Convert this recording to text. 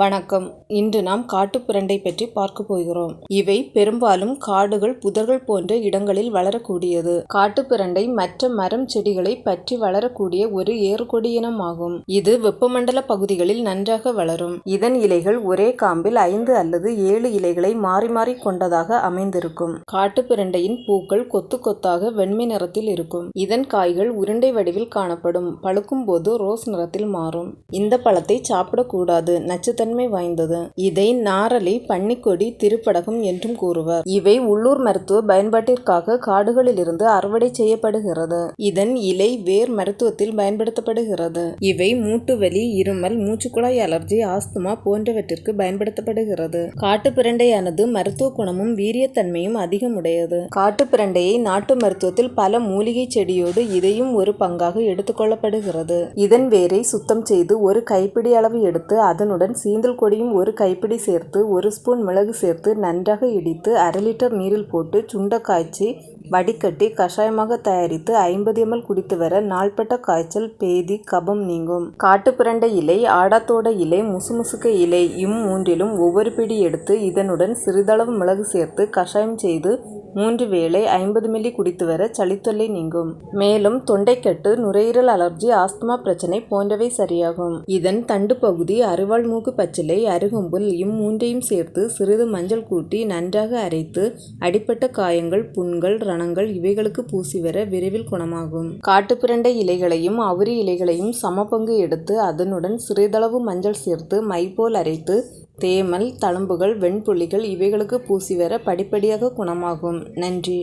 வணக்கம். இன்று நாம் காட்டுப்பிரண்டை பற்றி பார்க்க போகிறோம். இவை பெரும்பாலும் காடுகள் புதர்கள் போன்ற இடங்களில் வளரக்கூடியது. காட்டுப்பிரண்டை மற்ற மரம் செடிகளை பற்றி வளரக்கூடிய ஒரு ஏறுகொடி இனமாகும். இது வெப்பமண்டல பகுதிகளில் நன்றாக வளரும். இதன் இலைகள் ஒரே காம்பில் ஐந்து அல்லது ஏழு இலைகளை மாறி மாறி கொண்டதாக அமைந்திருக்கும். காட்டுப்பிரண்டையின் பூக்கள் கொத்து கொத்தாக வெண்மை நிறத்தில் இருக்கும். இதன் காய்கள் உருண்டை வடிவில் காணப்படும். பழுக்கும் போது ரோஸ் நிறத்தில் மாறும். இந்த பழத்தை சாப்பிடக்கூடாது நச்சுத்தன்மை வாய்ந்தது. இதை நாரலி பன்னிக்கொடி திருப்படகம் என்றும் கூறுவர். இவை உள்ளூர் மருத்துவ பயன்பாட்டிற்காக காடுகளிலிருந்து அறுவடை செய்யப்படுகிறது. இதன் இலை வேர் மருத்துவத்தில் பயன்படுத்தப்படுகிறது. இவை மூட்டுவலி இருமல் மூச்சுக்குழாய் அலர்ஜி ஆஸ்துமா போன்றவற்றிற்கு பயன்படுத்தப்படுகிறது. காட்டுப்பிரண்டையானது மருத்துவ குணமும் வீரியத்தன்மையும் அதிகமுடையது. காட்டுப்பிரண்டையை நாட்டு மருத்துவத்தில் பல மூலிகை செடியோடு இதையும் ஒரு பங்காக எடுத்துக்கொள்ளப்படுகிறது இதன் வேரை சுத்தம் செய்து ஒரு கைப்பிடி அளவு எடுத்து அதனுடன் சீ ஈந்தல் கொடியும் ஒரு கைப்பிடி சேர்த்து ஒரு ஸ்பூன் மிளகு சேர்த்து நன்றாக இடித்து அரை லிட்டர் நீரில் போட்டு சுண்ட காய்ச்சி வடிகட்டி கஷாயமாக தயாரித்து ஐம்பது எம்எல் குடித்து வர நாள்பட்ட காய்ச்சல் பேதி கபம் நீங்கும். காட்டுப்பிரண்டை இலை ஆடாத்தோட இலை முசுமுசுக்க இலை இம் மூன்றிலும் ஒவ்வொரு பிடி எடுத்து இதனுடன் சிறிதளவு மிளகு சேர்த்து கஷாயம் செய்து மூன்று வேளை ஐம்பது மில்லி குடித்து வர சளித்தொல்லை நீங்கும். மேலும் தொண்டைக்கட்டு நுரையீரல் அலர்ஜி ஆஸ்துமா பிரச்சனை போன்றவை சரியாகும். இதன் தண்டு பகுதி அருவாள் மூக்கு பச்சிலை அருகம்புல் இம்மூன்றையும் சேர்த்து சிறிது மஞ்சள் கூட்டி நன்றாக அரைத்து அடிப்பட்ட காயங்கள் புண்கள் ரணங்கள் இவைகளுக்கு பூசி வர விரைவில் குணமாகும். காட்டுப்பிரண்டை இலைகளையும் அவுரி இலைகளையும் சமபங்கு எடுத்து அதனுடன் சிறிதளவு மஞ்சள் சேர்த்து மை போல் அரைத்து தேமல் தழும்புகள் வெண்புள்ளிகள் இவைகளுக்கு பூசி வர படிப்படியாக குணமாகும். நன்றி.